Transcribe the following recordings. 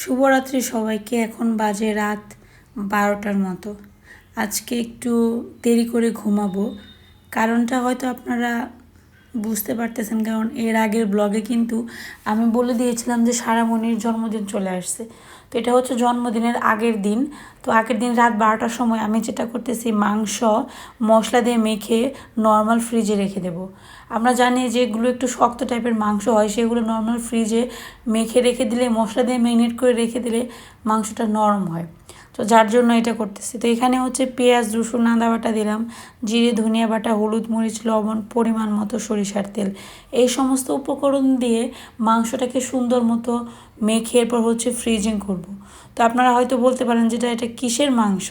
শুভরাত্রি সবাইকে। এখন বাজে রাত বারোটার মতো। আজকে একটু দেরি করে ঘুমাবো। কারণটা হয়তো আপনারা বুঝতে পারতেছেন, কারণ এর আগের ব্লগে কিন্তু আমি বলে দিয়েছিলাম যে সারা সারামণির জন্মদিন চলে আসছে। তো এটা হচ্ছে জন্মদিনের আগের দিন। তো আগের দিন রাত বারোটার সময় আমি যেটা করতেছি, মাংস, মশলা দিয়ে মেখে নর্মাল ফ্রিজে রেখে দেবো। আমরা জানি যেগুলো একটু শক্ত টাইপের মাংস হয়, সেগুলো নর্মাল ফ্রিজে মেখে রেখে দিলে, মশলা দিয়ে ম্যারিনেট করে রেখে দিলে মাংসটা নরম হয়। তো যার জন্য এটা করতেছি। তো এখানে হচ্ছে পেঁয়াজ, রসুন, আদা বাটা দিলাম, জিরে, ধনিয়া বাটা, হলুদ, মরিচ, লবণ, পরিমাণ মতো সরিষার তেল। এই সমস্ত উপকরণ দিয়ে মাংসটাকে সুন্দর মতো মেখে এরপর হচ্ছে ফ্রিজিং করব। তো আপনারা হয়তো বলতে পারেন যেটা এটা কিসের মাংস?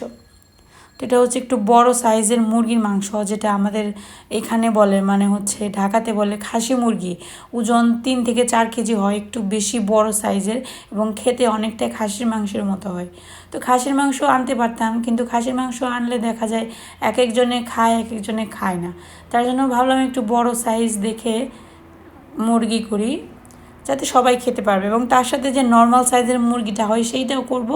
তো এটা হচ্ছে একটু বড় সাইজের মুরগির মাংস, যেটা আমাদের এখানে বলে মানে হচ্ছে ঢাকাতে বলে খাসি মুরগি। ওজন তিন থেকে চার কেজি হয়, একটু বেশি বড় সাইজের এবং খেতে অনেকটাই খাসির মাংসের মতো হয়। তো খাসির মাংস আনতে পারতাম, কিন্তু খাসির মাংস আনলে দেখা যায় এক একজনে খায়, এক একজনে খায় না। তার জন্য ভাবলাম একটু বড় সাইজ দেখে মুরগি করি। যাতে সবাই খেতে পারবে এবং তার সাথে যে নর্মাল সাইজের মুরগিটা হয় সেইটাও করব।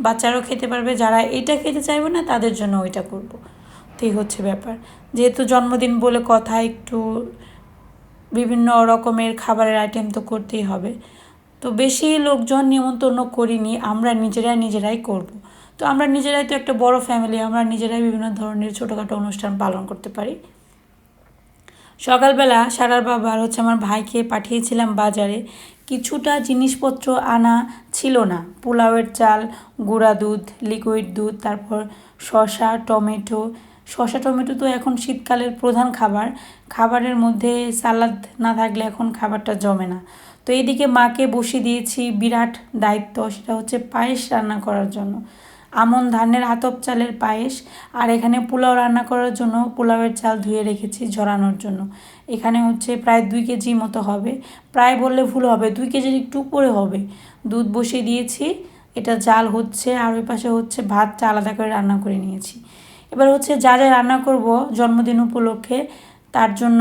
বাচ্চারাও খেতে পারবে, যারা এটা খেতে চাইবে না তাদের জন্য ওইটা করব। তো হচ্ছে ব্যাপার। যেহেতু জন্মদিন বলে কথা, একটু বিভিন্ন রকমের খাবারের আইটেম তো করতেই হবে। তো বেশি লোকজন নিমন্ত্রণ করিনি, আমরা নিজেরাই নিজেরাই করব। তো আমরা নিজেরাই তো একটা বড় ফ্যামিলি আমরা নিজেরাই বিভিন্ন ধরনের ছোটোখাটো অনুষ্ঠান পালন করতে পারি। সকালবেলা সারার বাবার হচ্ছে আমার ভাইকে পাঠিয়েছিলাম বাজারে। কিছুটা জিনিসপত্র আনা ছিল না। পোলাওয়ের চাল, গুঁড়া দুধ লিকুইড দুধ, তারপর শসা, টমেটো। শসা, টমেটো তো এখন শীতকালের প্রধান খাবার। খাবারের মধ্যে সালাদ না থাকলে এখন খাবারটা জমে না। তো এইদিকে মাকে বসিয়ে দিয়েছি বিরাট দায়িত্ব, সেটা হচ্ছে পায়েস রান্না করার জন্য। আমন ধানের আতপ চালের পায়েস আর এখানে পোলাও রান্না করার জন্য পোলাওয়ের চাল ধুয়ে রেখেছি ঝরানোর জন্য। এখানে হচ্ছে প্রায় দুই কেজি মতো হবে। প্রায় বললে ভুল হবে, দুই কেজির একটু উপরে হবে। দুধ বসিয়ে দিয়েছি, এটা জাল হচ্ছে আর ওই পাশে হচ্ছে ভাতটা আলাদা করে রান্না করে নিয়েছি। এবার হচ্ছে যা যা রান্না করব জন্মদিন উপলক্ষে, তার জন্য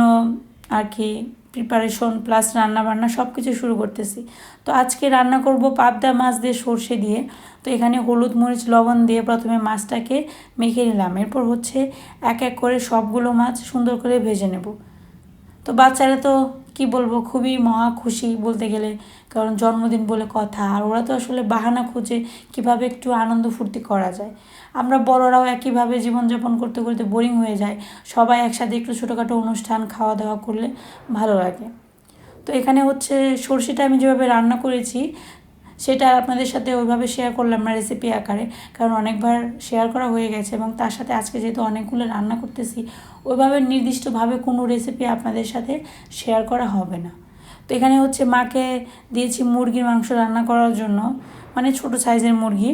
আর কি প্রিপারেশন প্লাস রান্না বান্না সব কিছু শুরু করতেছি। তো আজকে রান্না করব পাবদা মাছ দিয়ে সর্ষে দিয়ে। তো এখানে হলুদ, মরিচ, লবণ দিয়ে প্রথমে মাছটাকে মেখে নিলাম। এরপর হচ্ছে এক এক করে সবগুলো মাছ সুন্দর করে ভেজে নেব। তো বাচ্চারা তো কি বলব, খুবই মহা খুশি বলতে গেলে, কারণ জন্মদিন বলে কথা, আর ওরা তো আসলে বাহানা খুঁজে কীভাবে একটু আনন্দ ফুর্তি করা যায়। আমরা বড়রাও একইভাবে জীবনযাপন করতে করতে বোরিং হয়ে যায় সবাই একসাথে একটু ছোটোখাটো অনুষ্ঠান খাওয়া দাওয়া করলে ভালো লাগে। তো এখানে হচ্ছে সর্ষেটা আমি যেভাবে রান্না করেছি সেটা আপনাদের সাথে ওইভাবে শেয়ার করলাম না রেসিপি আকারে। কারণ অনেকবার শেয়ার করা হয়ে গেছে এবং তার সাথে আজকে যেহেতু অনেকগুলো রান্না করতেছি, ওইভাবে নির্দিষ্টভাবে কোনো রেসিপি আপনাদের সাথে শেয়ার করা হবে না। তো এখানে হচ্ছে মাকে দিয়েছি মুরগির মাংস রান্না করার জন্য মানে ছোট সাইজের মুরগি।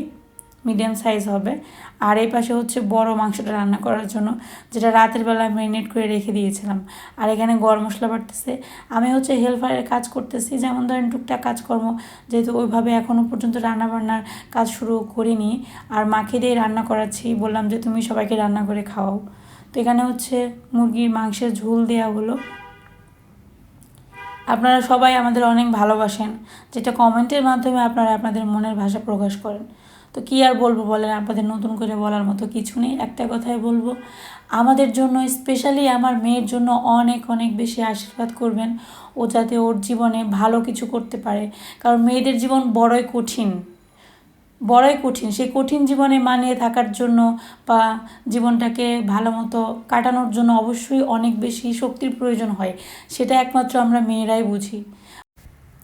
মিডিয়াম সাইজ হবে। আর এই পাশে হচ্ছে বড় মাংসটা রান্না করার জন্য, যেটা রাতের বেলা ম্যারিনেট করে রেখে দিয়েছিলাম। আর এখানে গরম মশলা বাড়তেছে। আমি হচ্ছে হেল্পারের কাজ করতেছি। যেমন ধরেন টুকটাক কাজকর্ম, যেহেতু ওইভাবে এখনও পর্যন্ত রান্না বান্নার কাজ শুরু করিনি। আর মাকে দিয়ে রান্না করাচ্ছি। বললাম যে, তুমি সবাইকে রান্না করে খাওয়াও। তো এখানে হচ্ছে মুরগির মাংসের ঝোল দেওয়া হলো। আপনারা সবাই আমাদের অনেক ভালোবাসেন, যেটা কমেন্টের মাধ্যমে আপনারা আপনাদের মনের ভাষা প্রকাশ করেন। তো কী আর বলব বলেন, আপনাদের নতুন করে বলার মতো কিছু নেই। একটা কথাই বলব, আমাদের জন্য স্পেশালি আমার মেয়ের জন্য অনেক অনেক বেশি আশীর্বাদ করবেন ও যাতে ওর জীবনে ভালো কিছু করতে পারে। কারণ মেয়েদের জীবন বড়ই কঠিন বড়ই কঠিন। সেই কঠিন জীবনে মানিয়ে থাকার জন্য বা জীবনটাকে ভালো মতো কাটানোর জন্য অবশ্যই অনেক বেশি শক্তির প্রয়োজন হয়, সেটা একমাত্র আমরা মেয়েরাই বুঝি।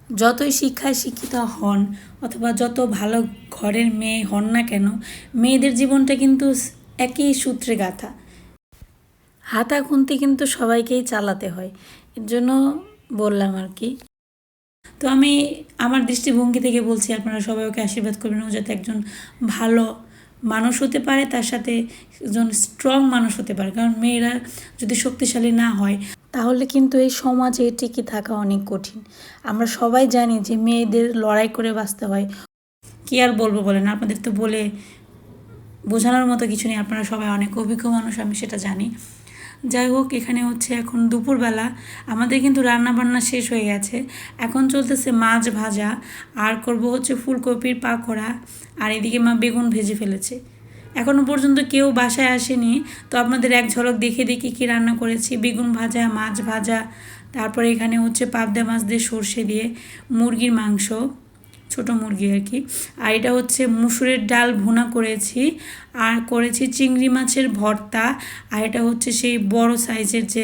যতই শিক্ষায় শিক্ষিত হন অথবা যত ভালো ঘরের মেয়ে হন না কেন, মেয়েদের জীবনটা কিন্তু একই সূত্রে গাথা। হাতা খুন্তি কিন্তু সবাইকেই চালাতে হয়। এর জন্য বললাম আর কি। তো আমি আমার দৃষ্টিভঙ্গি থেকে বলছি, আপনারা সবাই ওকে আশীর্বাদ করবেন ও যাতে একজন ভালো মানুষ হতে পারে, তার সাথে একজন স্ট্রং মানুষ হতে পারে। কারণ মেয়েরা যদি শক্তিশালী না হয় তাহলে কিন্তু এই সমাজে টিকে থাকা অনেক কঠিন। আমরা সবাই জানি যে মেয়েদের লড়াই করে বাঁচতে হয়। কী আর বলব বলেন? আপনাদের তো বলে বোঝানোর মতো কিছু নেই। আপনারা সবাই অনেক অভিজ্ঞ মানুষ, আমি সেটা জানি। যাই হোক, এখানে হচ্ছে এখন দুপুরবেলা। আমাদের কিন্তু রান্না বান্না শেষ হয়ে গেছে। এখন চলতেছে মাছ ভাজা। আর করব হচ্ছে ফুলকপির পাকোড়া। আর এদিকে মা বেগুন ভেজে ফেলেছে। এখনও পর্যন্ত কেউ বাসায় আসেনি। তো আপনাদের এক ঝলক দেখে দেখি কী রান্না করেছি? বেগুন ভাজা, মাছ ভাজা, তারপরে এখানে হচ্ছে পাবদা মাছ দিয়ে সর্ষে দিয়ে মুরগির মাংস, ছোট মুরগি আর কি। আর এটা হচ্ছে মুসুরের ডাল ভুনা করেছি। আর করেছি চিংড়ি মাছের ভর্তা। আর এটা হচ্ছে সেই বড় সাইজের যে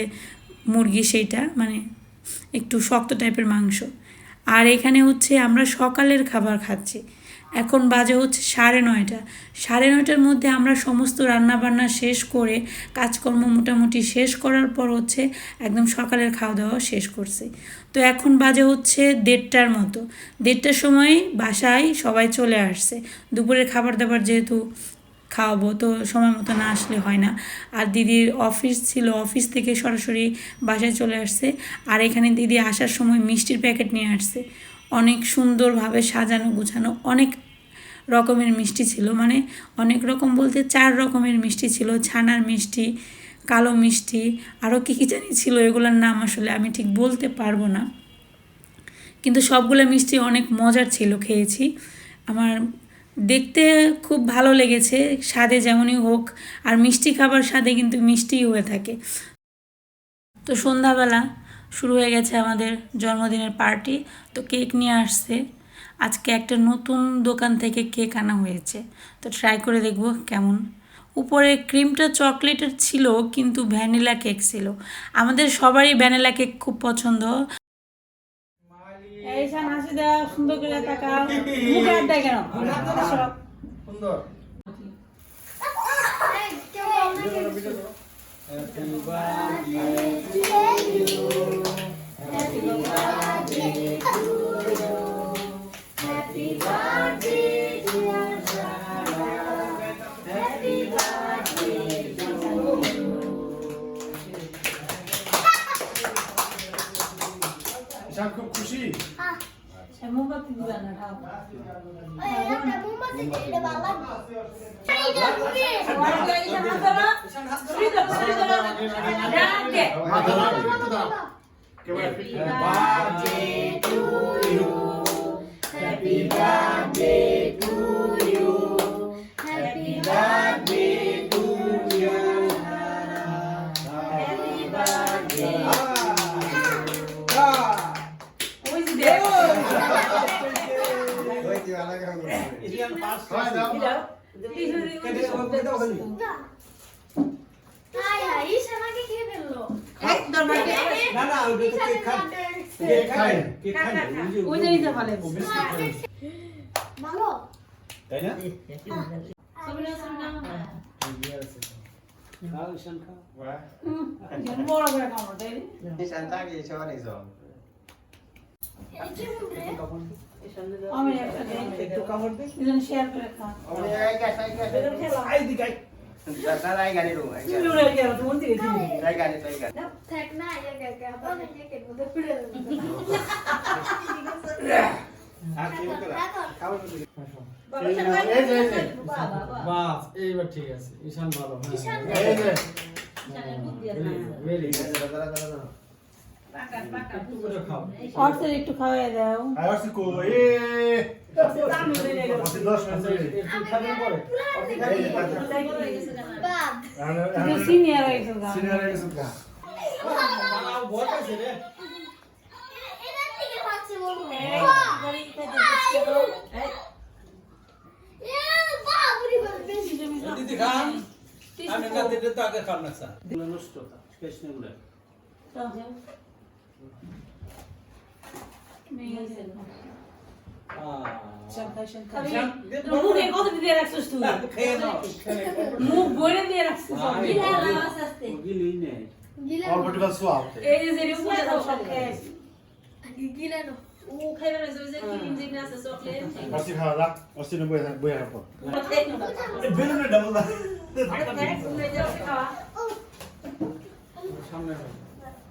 মুরগি সেইটা মানে একটু শক্ত টাইপের মাংস। আর এখানে হচ্ছে আমরা সকালের খাবার খাচ্ছি। এখন বাজে হচ্ছে সাড়ে নয়টা। সাড়ে নয়টার মধ্যে আমরা সমস্ত রান্নাবান্না শেষ করে, কাজকর্ম মোটামুটি শেষ করার পর হচ্ছে একদম সকালের খাওয়া দাওয়া শেষ করছি। তো এখন বাজে হচ্ছে দেড়টার মতো। দেড়টার সময় বাসায় সবাই চলে আসছে। দুপুরের খাবার দাবার যেহেতু খাওয়াবো, তো সময় মতো না আসলে হয় না। আর দিদির অফিস ছিল, অফিস থেকে সরাসরি বাসায় চলে আসছে। আর এখানে দিদি আসার সময় মিষ্টির প্যাকেট নিয়ে আসছে। অনেক সুন্দরভাবে সাজানো, গুছানো, অনেক রকমের মিষ্টি ছিল। মানে অনেক রকম বলতে চার রকমের মিষ্টি ছিল। ছানার মিষ্টি, কালো মিষ্টি আরও কী কী জানি ছিল, এগুলোর নাম আসলে আমি ঠিক বলতে পারব না। কিন্তু সবগুলো মিষ্টি অনেক মজার ছিল, খেয়েছি। আমার দেখতে খুব ভালো লেগেছে, স্বাদে যেমনই হোক, আর মিষ্টি খাবার স্বাদে কিন্তু মিষ্টিই হয়ে থাকে। তো সন্ধ্যাবেলা শুরু হয়ে গেছে আমাদের জন্মদিনের পার্টি। তো কেক নিয়ে আসছে। আজকে একটা নতুন দোকান থেকে কেক আনা হয়েছে। তো ট্রাই করে দেখব কেমন। উপরে ক্রিমটা চকলেটের ছিল কিন্তু ভ্যানিলা কেক ছিল। আমাদের সবারই ভ্যানিলা কেক খুব পছন্দ। করে তাকাও। কেন? সুন্দর। ঈশান খুব খুশি মোমবাতি দিবা না মাথা রাখ, একটু দাঁড়া। ক্যামেরা ফিট করে। Birthday to you. Happy birthday to you. Happy birthday to you. Happy birthday. Ah. ওই যে দেখো হয় দাও। কেক খাই। ওই যে নিতে পারে তাই না বড় করে খাব তাই আমি একটা দেই একটু কামড় দে দুজন শেয়ার করে খাও আই দিকাই তুমি উড়ে গেল তুমি দিকে দিবে আর কি করা খাওয়া। দিবি এই যে, এই যে, এই যে। বাস এইবার ঠিক আছে ঈশান ভালো হ্যাঁ অর্থের একটু খাওয়াই দাও। সিনিয়র সিনিয়র দিদি খান আমি না দিতে তো আগে খান না স্যার নষ্ট শেষ নেগুলো মুখে কত দিয়ে রাখছিস তুই খেয়ে নাও মুখ বইরে দিয়ে রাখছিস গিলি নেই অল্প একটু খাওয়া সোয়া। এই যে যে উপরে সব সব খেয়ে আসি। আসি খাওয়া যাক। আসি না বইয়া থাক, বইয়া থাকো। সামনে এই কেউ তোমরা পায়েস করে না। তোমার পায়েস করে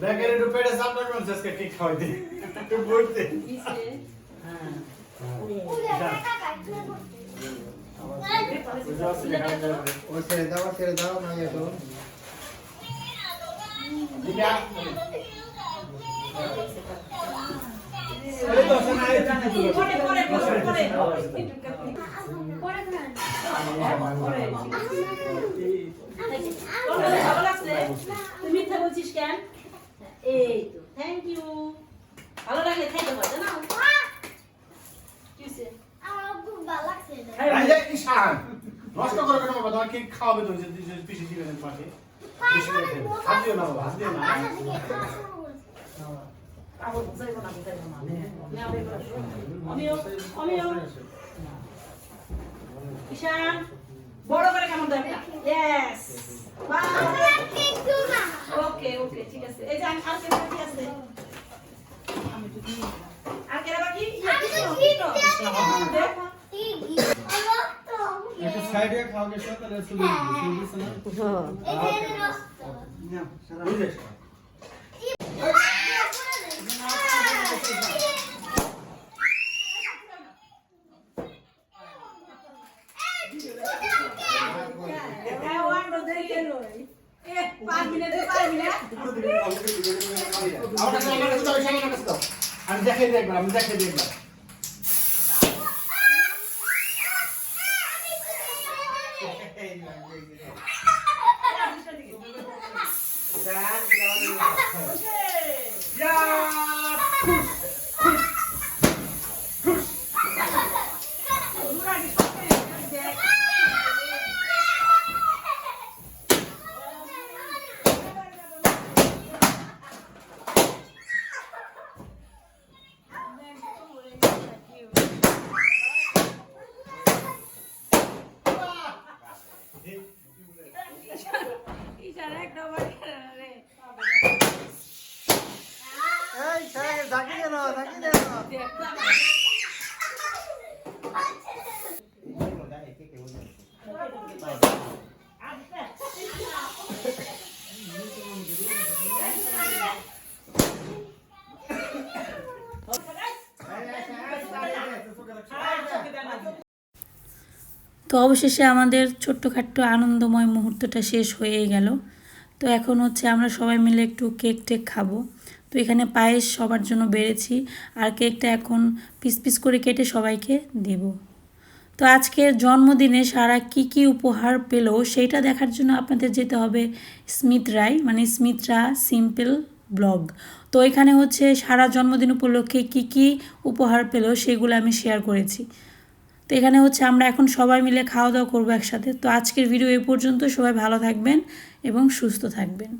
ব্যাগের একটু পেটে সামনে মানুষকে কেক খাওয়াই দে একটু বইতে ওই ছেড়ে দাও ছেড়ে দাও না মিথ্যা বলছিস কেন এই তো থ্যাংক ইউ ভালো লাগে খাইতে পারবে না নষ্ট করবে না বাবা তোমার কেক খাওয়াবে তো যে যে দিবেন পাশে হাত দিও না বাবা হাত দিও না ঈশান বড় করে কেমন দেয়? ইয়েস ওকে ওকে ঠিক আছে। এই যে আর কে বাকি আছে? আর কে বাকি? দেখো। সাইডে খাও গেছো তাহলে চলে গেছে। না সারা হ্যাঁ ওয়ান দেখে নই না পারবি না আমার কাছে আমার কাছে দাও ঈশান আমার কাছে দাও আমি দিই একবার আমি দেখাই দিই একবার এই সাইডে ঢাকি দেন ঢাকি দেন তো অবশেষে আমাদের ছোট্টখাট্ট আনন্দময় মুহূর্তটা শেষ হয়েই গেল। তো এখন হচ্ছে আমরা সবাই মিলে একটু কেক টেক খাব। তো এখানে পায়েস সবার জন্য বেড়েছি, আর কেকটা এখন পিস পিস করে কেটে সবাইকে দিব। তো আজকের জন্মদিনে সারা কি কি উপহার পেল সেইটা দেখার জন্য আপনাদের যেতে হবে স্মিথ রায় মানে স্মিথরা সিম্পল ব্লগ। তো এখানে হচ্ছে সারা জন্মদিন উপলক্ষে কি কি উপহার পেল সেগুলো আমি শেয়ার করেছি। তো এখানে হচ্ছে আমরা এখন সবাই মিলে খাওয়া দাওয়া করব একসাথে। তো আজকের ভিডিও এ পর্যন্ত সবাই ভালো থাকবেন এবং সুস্থ থাকবেন।